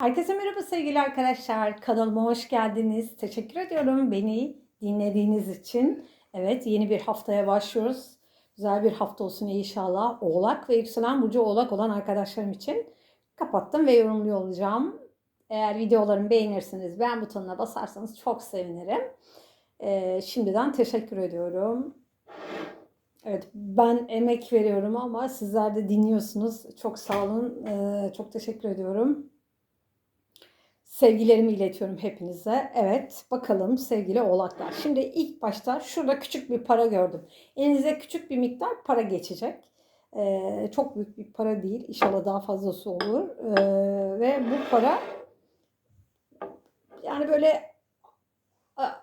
Herkese merhaba sevgili arkadaşlar. Kanalıma hoş geldiniz. Teşekkür ediyorum beni dinlediğiniz için. Evet yeni bir haftaya başlıyoruz. Güzel bir hafta olsun inşallah. Oğlak ve yükselen burcu oğlak olan arkadaşlarım için kapattım ve yorumluyor olacağım. Eğer videolarımı beğenirsiniz, beğen butonuna basarsanız çok sevinirim. Ee, şimdiden teşekkür ediyorum. Evet ben emek veriyorum ama sizler de dinliyorsunuz. Çok sağ olun. Ee, çok teşekkür ediyorum. Sevgilerimi iletiyorum hepinize. Evet bakalım sevgili oğlaklar. Şimdi ilk başta şurada küçük bir para gördüm. Elinize küçük bir miktar para geçecek. Ee, çok büyük bir para değil. İnşallah daha fazlası olur. Ee, ve bu para yani böyle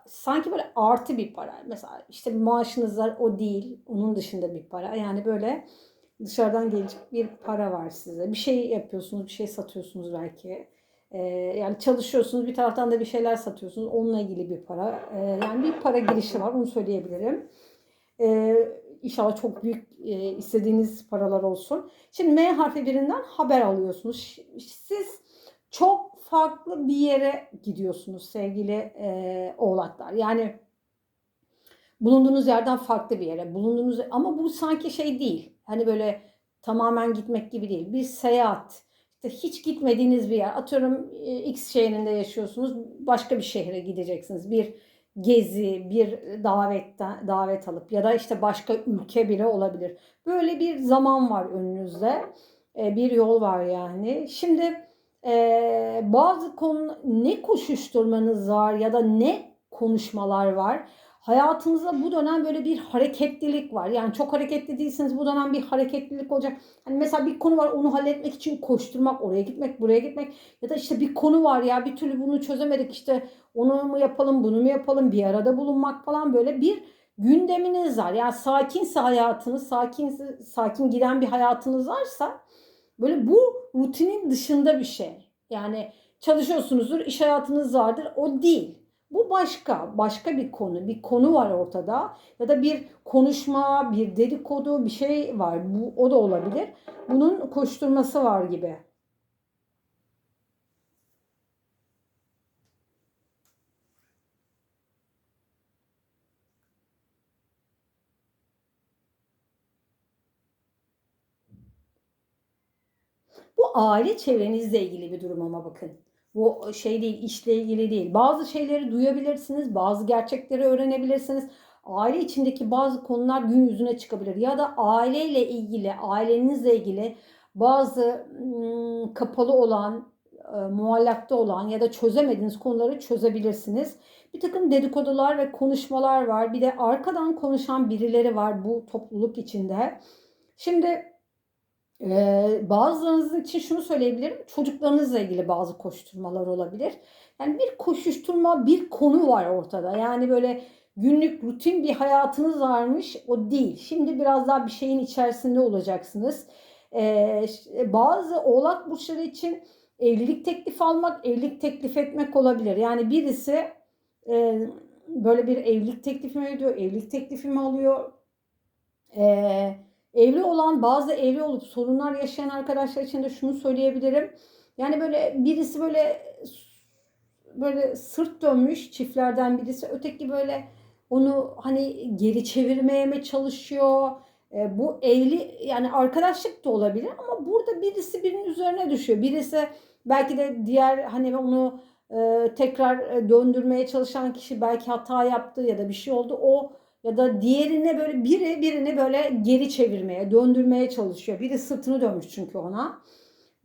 sanki böyle artı bir para. Mesela işte maaşınız var o değil. Onun dışında bir para. Yani böyle dışarıdan gelecek bir para var size. Bir şey yapıyorsunuz, bir şey satıyorsunuz belki. Ee, yani çalışıyorsunuz bir taraftan da bir şeyler satıyorsunuz. Onunla ilgili bir para. Ee, yani bir para girişi var onu söyleyebilirim. Ee, inşallah çok büyük e, istediğiniz paralar olsun. Şimdi M harfi birinden haber alıyorsunuz. Siz çok farklı bir yere gidiyorsunuz sevgili e, oğlaklar. Yani bulunduğunuz yerden farklı bir yere. Bulunduğunuz ama bu sanki şey değil. Hani böyle tamamen gitmek gibi değil. Bir seyahat. Hiç gitmediğiniz bir yer. Atıyorum e, X şehrinde yaşıyorsunuz. Başka bir şehre gideceksiniz. Bir gezi, bir davetten davet alıp ya da işte başka ülke bile olabilir. Böyle bir zaman var önünüzde. E, bir yol var yani. Şimdi e, bazı konu ne koşuşturmanız var ya da ne konuşmalar var. Hayatınızda bu dönem böyle bir hareketlilik var. Yani çok hareketli değilseniz bu dönem bir hareketlilik olacak. Hani mesela bir konu var onu halletmek için koşturmak, oraya gitmek, buraya gitmek. Ya da işte bir konu var ya bir türlü bunu çözemedik işte onu mu yapalım, bunu mu yapalım, bir arada bulunmak falan böyle bir gündeminiz var. Yani sakinse hayatınız, sakin sakin giden bir hayatınız varsa böyle bu rutinin dışında bir şey. Yani çalışıyorsunuzdur, iş hayatınız vardır. O değil. Bu başka, başka bir konu. Bir konu var ortada. Ya da bir konuşma, bir dedikodu, bir şey var. Bu o da olabilir. Bunun koşturması var gibi. Bu aile çevrenizle ilgili bir durum ama bakın. Bu şey değil, işle ilgili değil. Bazı şeyleri duyabilirsiniz, bazı gerçekleri öğrenebilirsiniz. Aile içindeki bazı konular gün yüzüne çıkabilir. Ya da aileyle ilgili, ailenizle ilgili bazı kapalı olan, e, muallakta olan ya da çözemediğiniz konuları çözebilirsiniz. Bir takım dedikodular ve konuşmalar var. Bir de arkadan konuşan birileri var bu topluluk içinde. Şimdi ee, bazılarınız için şunu söyleyebilirim. Çocuklarınızla ilgili bazı koşturmalar olabilir. Yani bir koşuşturma, bir konu var ortada. Yani böyle günlük rutin bir hayatınız varmış. O değil. Şimdi biraz daha bir şeyin içerisinde olacaksınız. Ee, bazı oğlak burçları için evlilik teklif almak, evlilik teklif etmek olabilir. Yani birisi e, böyle bir evlilik teklifi mi ediyor, evlilik teklifi mi alıyor? Eee Evli olan bazı evli olup sorunlar yaşayan arkadaşlar için de şunu söyleyebilirim. Yani böyle birisi böyle böyle sırt dönmüş çiftlerden birisi öteki böyle onu hani geri çevirmeye mi çalışıyor? E, bu evli yani arkadaşlık da olabilir ama burada birisi birinin üzerine düşüyor. Birisi belki de diğer hani onu e, tekrar döndürmeye çalışan kişi belki hata yaptı ya da bir şey oldu. O ya da diğerine böyle biri birini böyle geri çevirmeye, döndürmeye çalışıyor. Biri sırtını dönmüş çünkü ona.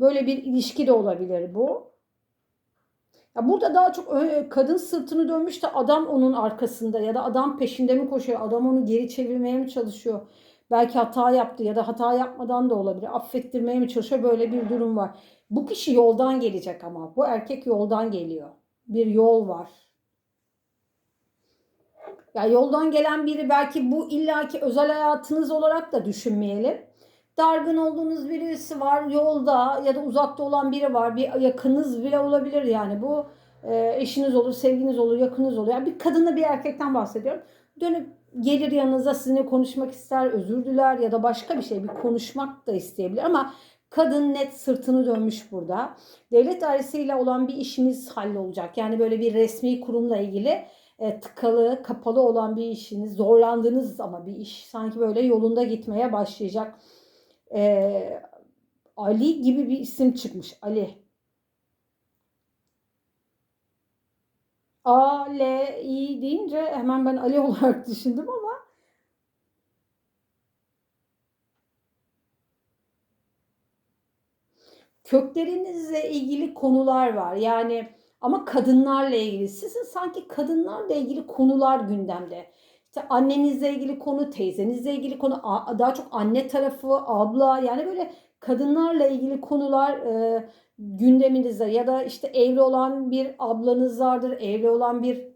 Böyle bir ilişki de olabilir bu. Ya burada daha çok kadın sırtını dönmüş de adam onun arkasında ya da adam peşinde mi koşuyor? Adam onu geri çevirmeye mi çalışıyor? Belki hata yaptı ya da hata yapmadan da olabilir. Affettirmeye mi çalışıyor? Böyle bir durum var. Bu kişi yoldan gelecek ama. Bu erkek yoldan geliyor. Bir yol var. Ya yoldan gelen biri belki bu illaki özel hayatınız olarak da düşünmeyelim. Dargın olduğunuz birisi var yolda ya da uzakta olan biri var. Bir yakınız bile olabilir yani bu e, eşiniz olur, sevginiz olur, yakınız olur. Yani bir kadınla bir erkekten bahsediyorum. Dönüp gelir yanınıza sizinle konuşmak ister, özür diler ya da başka bir şey bir konuşmak da isteyebilir ama Kadın net sırtını dönmüş burada. Devlet dairesiyle olan bir işiniz hallolacak. Yani böyle bir resmi kurumla ilgili e, tıkalı, kapalı olan bir işiniz, zorlandığınız ama bir iş sanki böyle yolunda gitmeye başlayacak. E, Ali gibi bir isim çıkmış. Ali. A, L, I deyince hemen ben Ali olarak düşündüm ama köklerinizle ilgili konular var. Yani ama kadınlarla ilgili. Sizin sanki kadınlarla ilgili konular gündemde. İşte annenizle ilgili konu, teyzenizle ilgili konu, daha çok anne tarafı, abla yani böyle kadınlarla ilgili konular e, gündeminizde ya da işte evli olan bir ablanız vardır, evli olan bir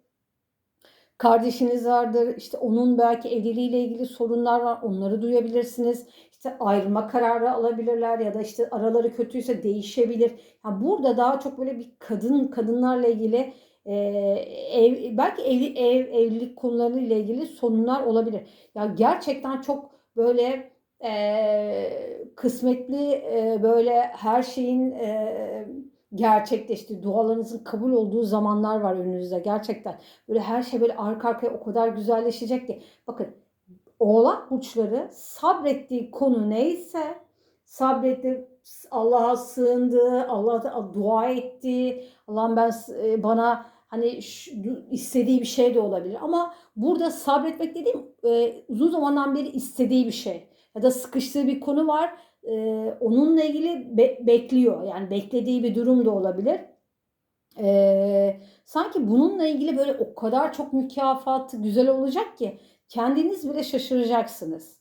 kardeşiniz vardır. İşte onun belki evliliğiyle ilgili sorunlar var. Onları duyabilirsiniz. İşte ayrılma kararı alabilirler ya da işte araları kötüyse değişebilir. Yani burada daha çok böyle bir kadın kadınlarla ilgili e, ev, belki evli, ev, evlilik konularıyla ilgili sorunlar olabilir. Ya gerçekten çok böyle e, kısmetli e, böyle her şeyin e, gerçekleştiği, dualarınızın kabul olduğu zamanlar var önünüzde gerçekten. Böyle her şey böyle arka arkaya o kadar güzelleşecek ki. Bakın oğlak burçları sabrettiği konu neyse sabretti, Allah'a sığındı, Allah'a dua etti. Allah'ım ben bana hani şu, istediği bir şey de olabilir. Ama burada sabretmek dediğim e, uzun zamandan beri istediği bir şey. Ya da sıkıştığı bir konu var. E, onunla ilgili be, bekliyor. Yani beklediği bir durum da olabilir. E, sanki bununla ilgili böyle o kadar çok mükafat güzel olacak ki kendiniz bile şaşıracaksınız.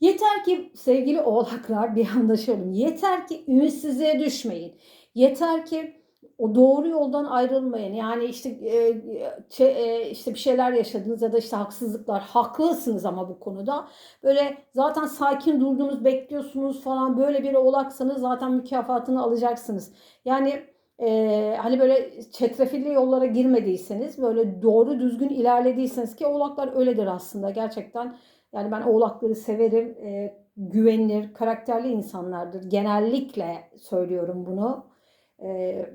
Yeter ki sevgili oğlaklar bir anlaşalım. Yeter ki ümitsizliğe düşmeyin. Yeter ki o doğru yoldan ayrılmayın. Yani işte e, e, işte bir şeyler yaşadınız ya da işte haksızlıklar. Haklısınız ama bu konuda. Böyle zaten sakin durdunuz, bekliyorsunuz falan. Böyle bir oğlaksanız zaten mükafatını alacaksınız. Yani e, hani böyle çetrefilli yollara girmediyseniz, böyle doğru düzgün ilerlediyseniz ki oğlaklar öyledir aslında gerçekten yani ben oğlakları severim. E, güvenilir, karakterli insanlardır. Genellikle söylüyorum bunu. E,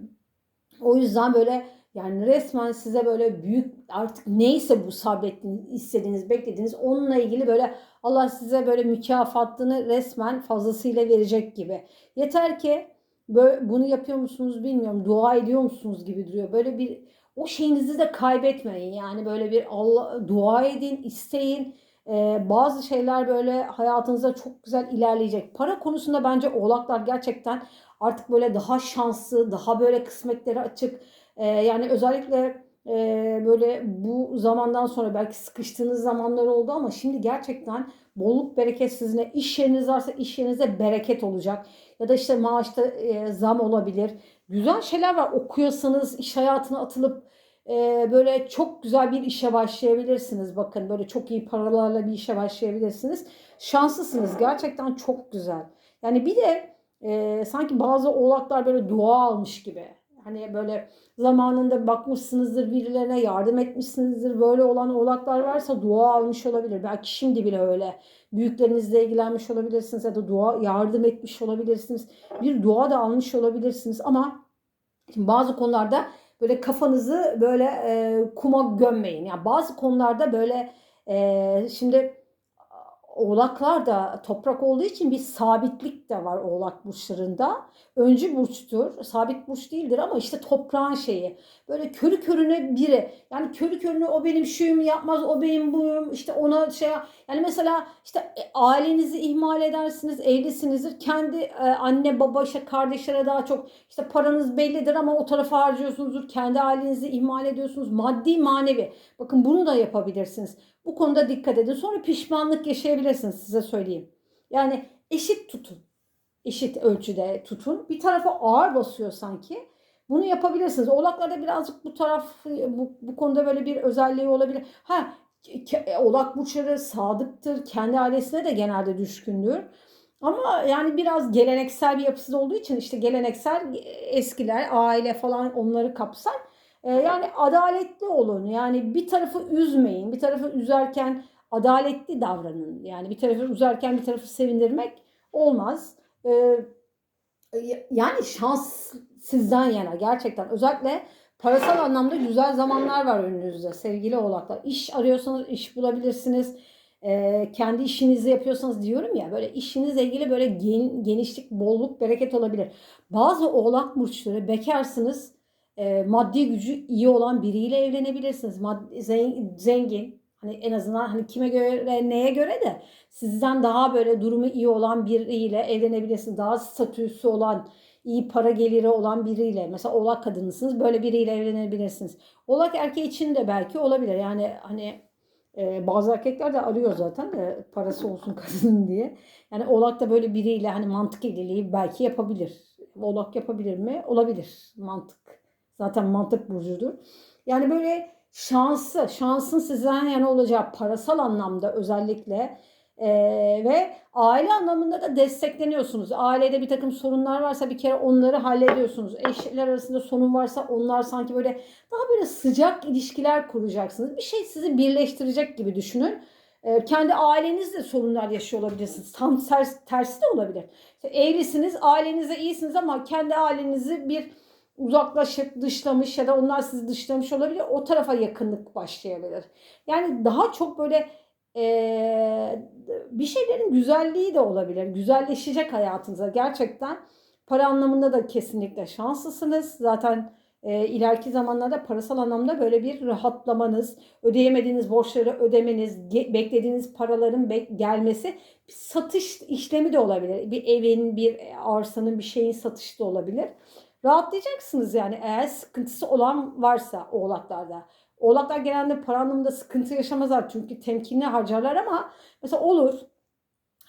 o yüzden böyle yani resmen size böyle büyük artık neyse bu sabrettiğiniz, istediğiniz, beklediğiniz onunla ilgili böyle Allah size böyle mükafatını resmen fazlasıyla verecek gibi. Yeter ki böyle bunu yapıyor musunuz bilmiyorum. Dua ediyor musunuz gibi duruyor. Böyle bir o şeyinizi de kaybetmeyin. Yani böyle bir Allah dua edin, isteyin ee, bazı şeyler böyle hayatınızda çok güzel ilerleyecek. Para konusunda bence oğlaklar gerçekten artık böyle daha şanslı, daha böyle kısmetleri açık. Ee, yani özellikle e, böyle bu zamandan sonra belki sıkıştığınız zamanlar oldu ama şimdi gerçekten bolluk bereket sizinle iş yeriniz varsa iş yerinize bereket olacak. Ya da işte maaşta e, zam olabilir. Güzel şeyler var. Okuyorsanız iş hayatına atılıp e, böyle çok güzel bir işe başlayabilirsiniz. Bakın böyle çok iyi paralarla bir işe başlayabilirsiniz. Şanslısınız. Gerçekten çok güzel. Yani bir de e, sanki bazı oğlaklar böyle dua almış gibi. Hani böyle zamanında bakmışsınızdır birilerine yardım etmişsinizdir. Böyle olan oğlaklar varsa dua almış olabilir. Belki şimdi bile öyle. Büyüklerinizle ilgilenmiş olabilirsiniz ya da dua yardım etmiş olabilirsiniz. Bir dua da almış olabilirsiniz ama şimdi bazı konularda böyle kafanızı böyle e, kuma gömmeyin. Yani bazı konularda böyle e, şimdi Oğlaklar da toprak olduğu için bir sabitlik de var oğlak burçlarında. Öncü burçtur. Sabit burç değildir ama işte toprağın şeyi. Böyle körü körüne biri. Yani körü körüne o benim şuyum yapmaz, o benim buyum. İşte ona şey yani mesela işte e, ailenizi ihmal edersiniz, evlisinizdir. Kendi e, anne baba işte kardeşlere daha çok işte paranız bellidir ama o tarafa harcıyorsunuzdur. Kendi ailenizi ihmal ediyorsunuz. Maddi manevi. Bakın bunu da yapabilirsiniz. Bu konuda dikkat edin. Sonra pişmanlık yaşayabilirsiniz size söyleyeyim. Yani eşit tutun. Eşit ölçüde tutun. Bir tarafa ağır basıyor sanki. Bunu yapabilirsiniz. Oğlaklarda birazcık bu taraf bu, bu konuda böyle bir özelliği olabilir. Ha Oğlak burçları sadıktır. Kendi ailesine de genelde düşkündür. Ama yani biraz geleneksel bir yapısı olduğu için işte geleneksel eskiler, aile falan onları kapsar. E, yani adaletli olun. Yani bir tarafı üzmeyin. Bir tarafı üzerken adaletli davranın. Yani bir tarafı üzerken bir tarafı sevindirmek olmaz. E, yani şans sizden yana gerçekten. Özellikle parasal anlamda güzel zamanlar var önünüzde sevgili oğlaklar. İş arıyorsanız iş bulabilirsiniz. Ee, kendi işinizi yapıyorsanız diyorum ya böyle işinizle ilgili böyle gen, genişlik, bolluk, bereket olabilir. Bazı oğlak burçları bekarsınız e, maddi gücü iyi olan biriyle evlenebilirsiniz. Maddi, zengin, hani en azından hani kime göre neye göre de sizden daha böyle durumu iyi olan biriyle evlenebilirsiniz. Daha statüsü olan iyi para geliri olan biriyle mesela oğlak kadınısınız böyle biriyle evlenebilirsiniz. Oğlak erkeği için de belki olabilir. Yani hani e, bazı erkekler de arıyor zaten de parası olsun kadının diye. Yani oğlak da böyle biriyle hani mantık evliliği belki yapabilir. Oğlak yapabilir mi? Olabilir. Mantık. Zaten mantık burcudur. Yani böyle şansı, şansın sizden yana olacağı parasal anlamda özellikle ee, ve aile anlamında da destekleniyorsunuz. Ailede bir takım sorunlar varsa bir kere onları hallediyorsunuz. Eşler arasında sorun varsa onlar sanki böyle daha böyle sıcak ilişkiler kuracaksınız. Bir şey sizi birleştirecek gibi düşünün. Ee, kendi ailenizle sorunlar yaşıyor olabilirsiniz. Tam ters, tersi de olabilir. Evlisiniz, ailenizde iyisiniz ama kendi ailenizi bir uzaklaşıp dışlamış ya da onlar sizi dışlamış olabilir. O tarafa yakınlık başlayabilir. Yani daha çok böyle ee, bir şeylerin güzelliği de olabilir. Güzelleşecek hayatınıza gerçekten. Para anlamında da kesinlikle şanslısınız. Zaten e, ileriki zamanlarda parasal anlamda böyle bir rahatlamanız, ödeyemediğiniz borçları ödemeniz, beklediğiniz paraların bek- gelmesi bir satış işlemi de olabilir. Bir evin, bir arsanın, bir şeyin satışı da olabilir. Rahatlayacaksınız yani eğer sıkıntısı olan varsa oğlaklarda. Oğlaklar genelde para anlamında sıkıntı yaşamazlar çünkü temkinli harcarlar ama mesela olur.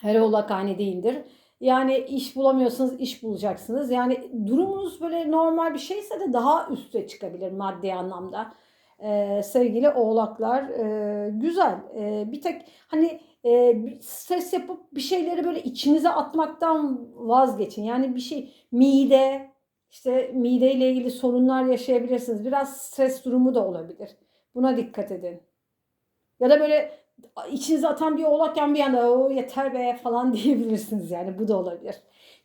Her oğlak aynı değildir. Yani iş bulamıyorsanız iş bulacaksınız. Yani durumunuz böyle normal bir şeyse de daha üste çıkabilir maddi anlamda. Ee, sevgili oğlaklar e, güzel. E, bir tek hani e, stres yapıp bir şeyleri böyle içinize atmaktan vazgeçin. Yani bir şey mide, işte mideyle ilgili sorunlar yaşayabilirsiniz. Biraz stres durumu da olabilir. Buna dikkat edin. Ya da böyle içinize atan bir oğlakken bir anda o yeter be falan diyebilirsiniz yani bu da olabilir.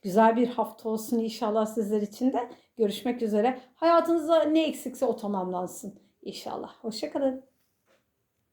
Güzel bir hafta olsun inşallah sizler için de. Görüşmek üzere. Hayatınızda ne eksikse o tamamlansın inşallah. Hoşçakalın.